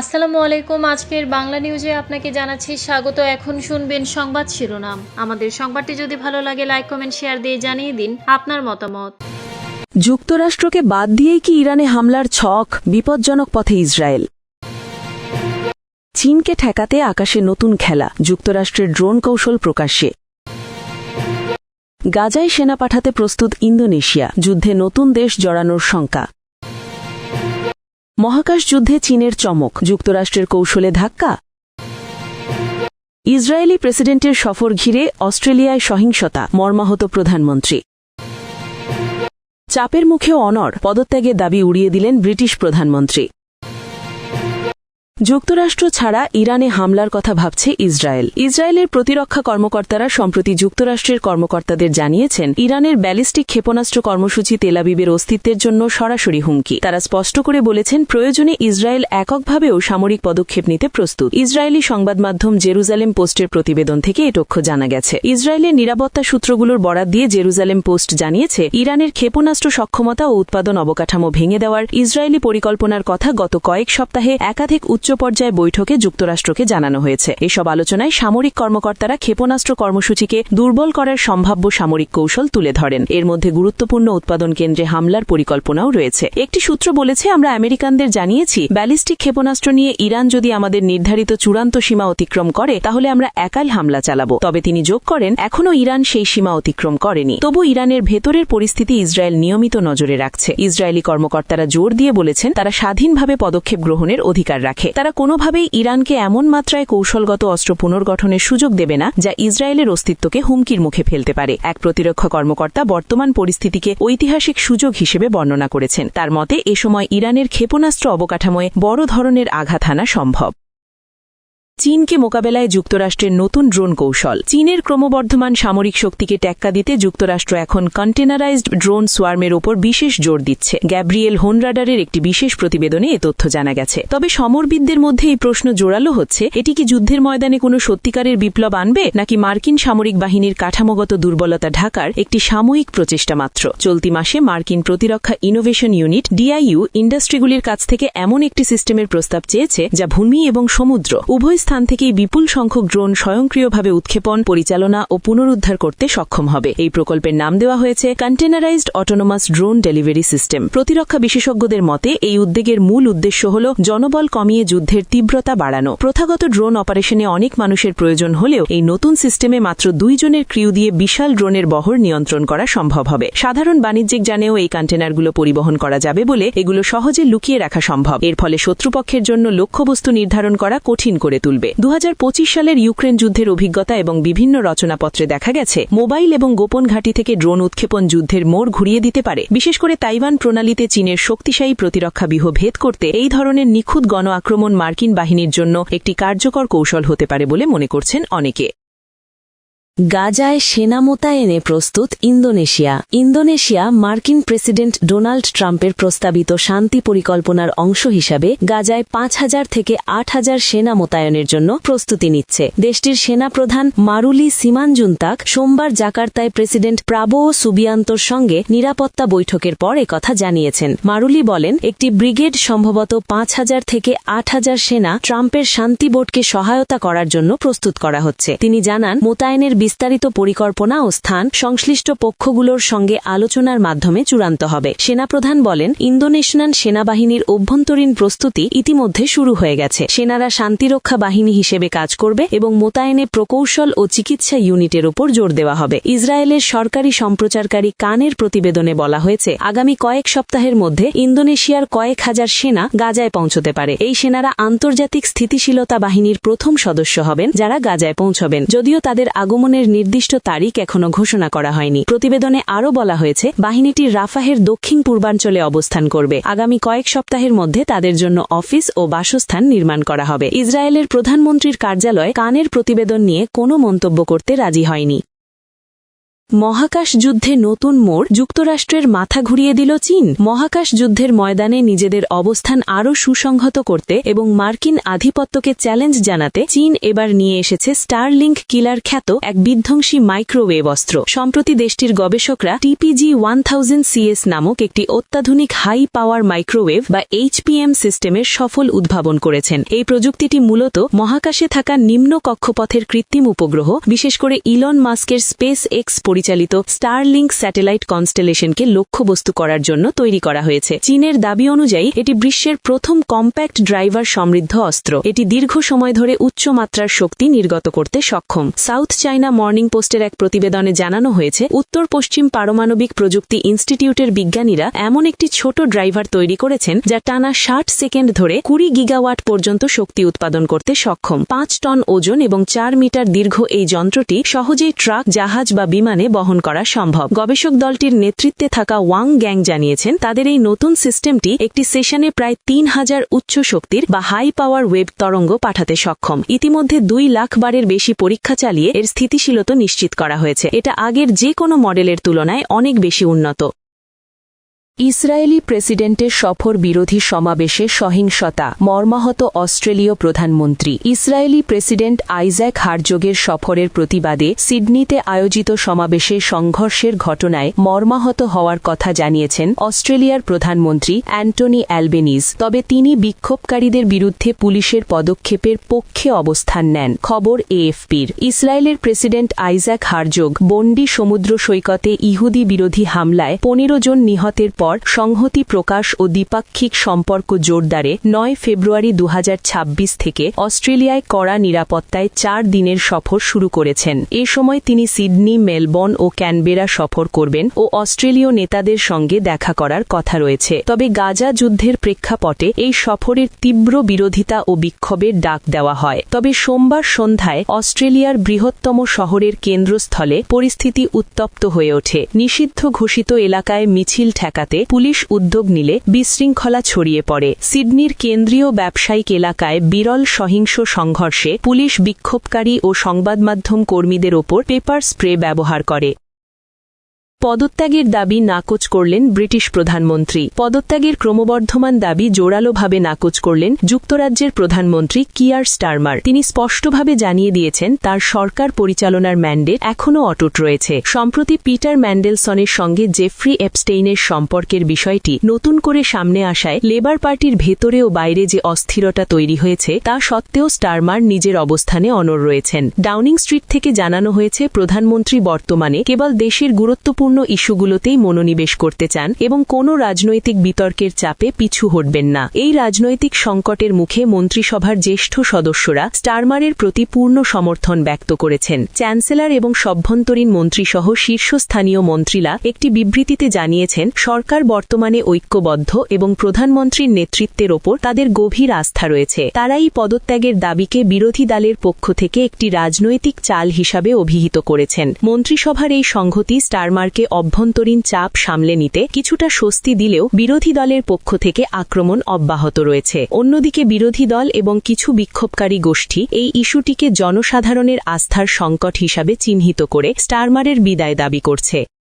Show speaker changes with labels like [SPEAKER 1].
[SPEAKER 1] আসসালামু আলাইকুম। আজকের বাংলা নিউজে আপনাকে জানাচ্ছি স্বাগত। এখন শুনবেন সংবাদ শিরোনাম। আমাদের সংবাদটি যদি ভালো লাগে লাইক কমেন্ট শেয়ার দিয়ে জানিয়ে দিন আপনার মতামত।
[SPEAKER 2] যুক্তরাষ্ট্রকে বাদ দিয়েই কি ইরানে হামলার ছক? বিপজ্জনক পথে ইসরায়েল। চীনকে ঠেকাতে আকাশে নতুন খেলা। যুক্তরাষ্ট্রের ড্রোন কৌশল প্রকাশ্যে। গাজায় সেনা পাঠাতে প্রস্তুত ইন্দোনেশিয়া। যুদ্ধে নতুন দেশ জড়ানোর শঙ্কা। মহাকাশ যুদ্ধে চীনের চমক, যুক্তরাষ্ট্রের কৌশলে ধাক্কা। ইসরায়েলি প্রেসিডেন্টের সফর ঘিরে অস্ট্রেলিয়ায় সহিংসতা, মর্মাহত প্রধানমন্ত্রী। চাপের মুখে অনর পদত্যাগের দাবি উড়িয়ে দিলেন ব্রিটিশ প্রধানমন্ত্রী। যুক্তরাষ্ট্র ছাড়া ইরানে হামলার কথা ভাবছে ইসরায়েল। ইসরায়েলের প্রতিরক্ষা কর্মকর্তারা সম্প্রতি যুক্তরাষ্ট্রের কর্মকর্তাদের জানিয়েছেন, ইরানের ব্যালিস্টিক ক্ষেপণাস্ত্র কর্মসূচি তেলাবিবের অস্তিত্বের জন্য সরাসরি হুমকি। তারা স্পষ্ট করে বলেছেন, প্রয়োজনে ইসরায়েল এককভাবেও সামরিক পদক্ষেপ নিতে প্রস্তুত। ইসরায়েলি সংবাদ মাধ্যম জেরুজালেম পোস্টের প্রতিবেদন থেকে এ তথ্য জানা গেছে। ইসরায়েলের নিরাপত্তা সূত্রগুলোর বরাত দিয়ে জেরুজালেম পোস্ট জানিয়েছে, ইরানের ক্ষেপণাস্ত্র সক্ষমতা ও উৎপাদন অবকাঠামো ভেঙে দেওয়ার ইসরায়েলি পরিকল্পনার কথা গত কয়েক সপ্তাহে একাধিক উচ্চ পর্যায়ে বৈঠকে যুক্তরাষ্ট্রকে জানানো হয়েছে। এসব আলোচনায় সামরিক কর্মকর্তারা ক্ষেপণাস্ত্র কর্মসূচিকে দুর্বল করার সম্ভাব্য সামরিক কৌশল তুলে ধরেন। এর মধ্যে গুরুত্বপূর্ণ উৎপাদন কেন্দ্রে হামলার পরিকল্পনাও রয়েছে। একটি সূত্র বলেছে, আমরা আমেরিকানদের জানিয়েছি, ব্যালিস্টিক ক্ষেপণাস্ত্র নিয়ে ইরান যদি আমাদের নির্ধারিত চূড়ান্ত সীমা অতিক্রম করে, তাহলে আমরা একাই হামলা চালাব। তবে তিনি যোগ করেন, এখনও ইরান সেই সীমা অতিক্রম করেনি। তবু ইরানের ভেতরের পরিস্থিতি ইসরায়েল নিয়মিত নজরে রাখছে। ইসরায়েলি কর্মকর্তারা জোর দিয়ে বলেছেন, তারা স্বাধীনভাবে পদক্ষেপ গ্রহণের অধিকার রাখে। তারা কোনোভাবেই ইরানকে এমন মাত্রায় কৌশলগত অস্ত্র পুনর্গঠনের সুযোগ দেবে না, যা ইসরায়েলের অস্তিত্বকে হুমকির মুখে ফেলতে পারে। এক প্রতিরক্ষা কর্মকর্তা বর্তমান পরিস্থিতিকে ঐতিহাসিক সুযোগ হিসেবে বর্ণনা করেছেন। তার মতে, এ সময় ইরানের ক্ষেপণাস্ত্র অবকাঠামোয় বড় ধরনের আঘাত হানা সম্ভব। চীনকে মোকাবেলায় যুক্তরাষ্ট্রের নতুন ড্রোন কৌশল। চীনের ক্রমবর্ধমান সামরিক শক্তিকে টেক্কা দিতে যুক্তরাষ্ট্র এখন কন্টেনারাইজড ড্রোন সোয়ার্মের ওপর বিশেষ জোর দিচ্ছে। গ্যাব্রিয়েল হোনরাডারের একটি বিশেষ প্রতিবেদনে এ তথ্য জানা গেছে। তবে সমরবিদদের মধ্যে এই প্রশ্ন জোরালো হচ্ছে, এটি কি যুদ্ধের ময়দানে কোনো সত্যিকারের বিপ্লব আনবে, নাকি মার্কিন সামরিক বাহিনীর কাঠামোগত দুর্বলতা ঢাকার একটি সাময়িক প্রচেষ্টা মাত্র? চলতি মাসে মার্কিন প্রতিরক্ষা ইনোভেশন ইউনিট ডিআইইউ ইন্ডাস্ট্রিগুলির কাছ থেকে এমন একটি সিস্টেমের প্রস্তাব চেয়েছে, যা ভূমি এবং সমুদ্র, উভয় স্থান থেকেই বিপুল সংখ্যক ড্রোন স্বয়ংক্রিয়ভাবে উৎক্ষেপণ, পরিচালনা ও পুনরুদ্ধার করতে সক্ষম হবে। এই প্রকল্পের নাম দেওয়া হয়েছে containerized autonomous drone delivery system প্রতিরক্ষা বিশেষজ্ঞদের মতে, এই উদ্যোগের মূল উদ্দেশ্য হল জনবল কমিয়ে যুদ্ধের তীব্রতা বাড়ানো। প্রথাগত ড্রোন অপারেশনে অনেক মানুষের প্রয়োজন হলেও এই নতুন সিস্টেমে মাত্র দুইজনের ক্রিউ দিয়ে বিশাল ড্রোনের বহর নিয়ন্ত্রণ করা সম্ভব হবে। সাধারণ বাণিজ্যিক যানেও এই কন্টেনারগুলো পরিবহন করা যাবে বলে এগুলো সহজে লুকিয়ে রাখা সম্ভব। এর ফলে শত্রুপক্ষের জন্য লক্ষ্যবস্তু নির্ধারণ করা কঠিন করে তুলবে। দু হাজার পঁচিশ সালের ইউক্রেন যুদ্ধের অভিজ্ঞতা এবং বিভিন্ন রচনাপত্রে দেখা গেছে, মোবাইল এবং গোপন ঘাঁটি থেকে ড্রোন উৎক্ষেপণ যুদ্ধের মোড় ঘুরিয়ে দিতে পারে। বিশেষ করে তাইওয়ান প্রণালীতে চীনের শক্তিশালী প্রতিরক্ষা বিহ ভেদ করতে এই ধরনের নিখুঁত গণ আক্রমণ মার্কিন বাহিনীর জন্য একটি কার্যকর কৌশল হতে পারে বলে মনে করছেন অনেকে। গাজায় সেনা মোতায়েনে প্রস্তুত ইন্দোনেশিয়া। ইন্দোনেশিয়া মার্কিন প্রেসিডেন্ট ডোনাল্ড ট্রাম্পের প্রস্তাবিত শান্তি পরিকল্পনার অংশ হিসাবে গাজায় পাঁচ হাজার থেকে আট হাজার সেনা মোতায়েনের জন্য প্রস্তুতি নিচ্ছে। দেশটির সেনা প্রধান মারুলি সিমানজুন্তাক সোমবার জাকার্তায় প্রেসিডেন্ট প্রাবো সুবিয়ান্তর সঙ্গে নিরাপত্তা বৈঠকের পর কথা জানিয়েছেন। মারুলি বলেন, একটি ব্রিগেড সম্ভবত পাঁচ হাজার থেকে আট হাজার সেনা ট্রাম্পের শান্তি বোর্ডকে সহায়তা করার জন্য প্রস্তুত করা হচ্ছে। তিনি জানান, মোতায়েনের বিস্তারিত পরিকল্পনা ও স্থান সংশ্লিষ্ট পক্ষগুলোর সঙ্গে আলোচনার মাধ্যমে চূড়ান্ত হবে। সেনাপ্রধান বলেন, ইন্দোনেশিয়ান সেনাবাহিনীর অভ্যন্তরীণ প্রস্তুতি ইতিমধ্যে শুরু হয়ে গেছে। সেনারা শান্তিরক্ষা বাহিনী হিসেবে কাজ করবে এবং মোতায়েনে প্রকৌশল ও চিকিৎসা ইউনিটের ওপর জোর দেওয়া হবে। ইসরায়েলের সরকারি সম্প্রচারকারী কানের প্রতিবেদনে বলা হয়েছে, আগামী কয়েক সপ্তাহের মধ্যে ইন্দোনেশিয়ার কয়েক হাজার সেনা গাজায় পৌঁছতে পারে। এই সেনারা আন্তর্জাতিক স্থিতিশীলতা বাহিনীর প্রথম সদস্য হবেন, যারা গাজায় পৌঁছবেন। যদিও তাদের আগমনের নির্দিষ্ট তারিখ এখনও ঘোষণা করা হয়নি। প্রতিবেদনে আরও বলা হয়েছে, বাহিনীটি রাফাহের দক্ষিণ পূর্বাঞ্চলে অবস্থান করবে। আগামী কয়েক সপ্তাহের মধ্যে তাদের জন্য অফিস ও বাসস্থান নির্মাণ করা হবে। ইসরায়েলের প্রধানমন্ত্রীর কার্যালয় কানের প্রতিবেদন নিয়ে কোনো মন্তব্য করতে রাজি হয়নি। মহাকাশ যুদ্ধে নতুন মোড় যুক্তরাষ্ট্রের মাথা ঘুরিয়ে দিল চীন। মহাকাশ যুদ্ধের ময়দানে নিজেদের অবস্থান আরও সুসংহত করতে এবং মার্কিন আধিপত্যকে চ্যালেঞ্জ জানাতে চীন এবার নিয়ে এসেছে স্টারলিংক কিলার খ্যাত এক বিধ্বংসী মাইক্রোওয়েভ অস্ত্র। সম্প্রতি দেশটির গবেষকরা টিপিজি ওয়ান থাউজেন্ড সিএস নামক একটি অত্যাধুনিক হাই পাওয়ার মাইক্রোওয়েভ বা এইচপিএম সিস্টেমের সফল উদ্ভাবন করেছেন। এই প্রযুক্তিটি মূলত মহাকাশে থাকা নিম্ন কক্ষপথের কৃত্রিম উপগ্রহ, বিশেষ করে ইলন মাস্কের স্পেস এক্স পরিচালিত স্টারলিংক স্যাটেলাইট কনস্টেলেশনকে লক্ষ্যবস্তু করার জন্য তৈরি করা হয়েছে। চীনের দাবি অনুযায়ী, এটি বিশ্বের প্রথম কম্প্যাক্ট ড্রাইভার সমৃদ্ধ অস্ত্র। এটি দীর্ঘ সময় ধরে উচ্চ মাত্রার শক্তি নির্গত করতে সক্ষম। সাউথ চাইনা মর্নিং পোস্টের এক প্রতিবেদনে জানানো হয়েছে, উত্তর পশ্চিম পারমাণবিক প্রযুক্তি ইনস্টিটিউটের বিজ্ঞানীরা এমন একটি ছোট ড্রাইভার তৈরি করেছেন, যা টানা ষাট সেকেন্ড ধরে কুড়ি গিগাওয়াট পর্যন্ত শক্তি উৎপাদন করতে সক্ষম। পাঁচ টন ওজন এবং চার মিটার দীর্ঘ এই যন্ত্রটি সহজেই ট্রাক, জাহাজ বা বিমানে বহন করা সম্ভব। গবেষক দলটির নেতৃত্বে থাকা ওয়াং গ্যাং জানিয়েছেন, তাদের এই নতুন সিস্টেমটি একটি সেশনে প্রায় তিন হাজার উচ্চ শক্তির বা হাই পাওয়ার ওয়েব তরঙ্গ পাঠাতে সক্ষম। ইতিমধ্যে দুই লাখ বারের বেশি পরীক্ষা চালিয়ে এর স্থিতিশীলতা নিশ্চিত করা হয়েছে। এটা আগের যে কোনো মডেলের তুলনায় অনেক বেশি উন্নত। ইসরায়েলি প্রেসিডেন্টের সফর বিরোধী সমাবেশে সহিংসতা, মর্মাহত অস্ট্রেলীয় প্রধানমন্ত্রী। ইসরায়েলি প্রেসিডেন্ট আইজ্যাক হারজোগের সফরের প্রতিবাদে সিডনিতে আয়োজিত সমাবেশে সংঘর্ষের ঘটনায় মর্মাহত হওয়ার কথা জানিয়েছেন অস্ট্রেলিয়ার প্রধানমন্ত্রী অ্যান্টনি অ্যালবেনিজ তবে তিনি বিক্ষোভকারীদের বিরুদ্ধে পুলিশের পদক্ষেপের পক্ষে অবস্থান নেন, খবর এএফপির। ইসরায়েলের প্রেসিডেন্ট আইজ্যাক হারজোগ বন্ডি সমুদ্র সৈকতে ইহুদি বিরোধী হামলায় পনেরো জন নিহতের পর সংহতি প্রকাশ ও দ্বিপাক্ষিক সম্পর্ক জোরদারে নয় ফেব্রুয়ারি দু হাজার ছাব্বিশ থেকে অস্ট্রেলিয়ায় কড়া নিরাপত্তায় চার দিনের সফর শুরু করেছেন। এ সময় তিনি সিডনি, মেলবর্ন ও ক্যানবেরা সফর করবেন ও অস্ট্রেলীয় নেতাদের সঙ্গে দেখা করার কথা রয়েছে। তবে গাজা যুদ্ধের প্রেক্ষাপটে এই সফরের তীব্র বিরোধিতা ও বিক্ষোভের ডাক দেওয়া হয়। তবে সোমবার সন্ধ্যায় অস্ট্রেলিয়ার বৃহত্তম শহরের কেন্দ্রস্থলে পরিস্থিতি উত্তপ্ত হয়ে ওঠে। নিষিদ্ধ ঘোষিত এলাকায় মিছিল ঠেকাতে পুলিশ উদ্যোগ নিলে বিশৃঙ্খলা ছড়িয়ে পড়ে। সিডনির কেন্দ্রীয় ব্যবসায়িক এলাকায় বিরল সহিংস সংঘর্ষে পুলিশ বিক্ষোভকারী ও সংবাদমাধ্যম কর্মীদের ওপর পেপার স্প্রে ব্যবহার করে। পদত্যাগের দাবি নাকচ করলেন ব্রিটিশ প্রধানমন্ত্রী। পদত্যাগের ক্রমবর্ধমান দাবি জোরালোভাবে নাকচ করলেন যুক্তরাজ্যের প্রধানমন্ত্রী কিয়ার স্টারমার। তিনি স্পষ্টভাবে জানিয়ে দিয়েছেন, তার সরকার পরিচালনার ম্যান্ডেট এখনও অটুট রয়েছে। সম্প্রতি পিটার ম্যান্ডেলসনের সঙ্গে জেফ্রি এপস্টেইনের সম্পর্কের বিষয়টি নতুন করে সামনে আসায় লেবার পার্টির ভেতরে ও বাইরে যে অস্থিরতা তৈরি হয়েছে, তা সত্ত্বেও স্টারমার নিজের অবস্থানে অনর রয়েছেন। ডাউনিং স্ট্রিট থেকে জানানো হয়েছে, প্রধানমন্ত্রী বর্তমানে কেবল দেশের গুরুত্বপূর্ণ ইস্যুগুলোতেই মনোনিবেশ করতে চান এবং কোনো রাজনৈতিক বিতর্কের চাপে পিছু হটবেন না। এই রাজনৈতিক সংকটের মুখে মন্ত্রিসভার জ্যেষ্ঠ সদস্যরা স্টারমারের প্রতি পূর্ণ সমর্থন ব্যক্ত করেছেন। চ্যান্সেলর এবং সভ্যন্তরীণ মন্ত্রীসহ শীর্ষস্থানীয় মন্ত্রীরা একটি বিবৃতিতে জানিয়েছেন, সরকার বর্তমানে ঐক্যবদ্ধ এবং প্রধানমন্ত্রীর নেতৃত্বের ওপর তাদের গভীর আস্থা রয়েছে। তারা এই পদত্যাগের দাবিকে বিরোধী দলের পক্ষ থেকে একটি রাজনৈতিক চাল হিসাবে অভিহিত করেছেন। মন্ত্রিসভার এই সংহতি স্টারমার্কে অভ্যন্তরীণ চাপ সামলে নিতে কিছুটা স্বস্তি দিলেও বিরোধী দলের পক্ষ থেকে আক্রমণ অব্যাহত রয়েছে। অন্যদিকে বিরোধী দল এবং কিছু বিক্ষোভকারী গোষ্ঠী এই ইস্যুটিকে জনসাধারণের আস্থার সংকট হিসাবে চিহ্নিত করে স্টারমারের বিদায় দাবি করছে।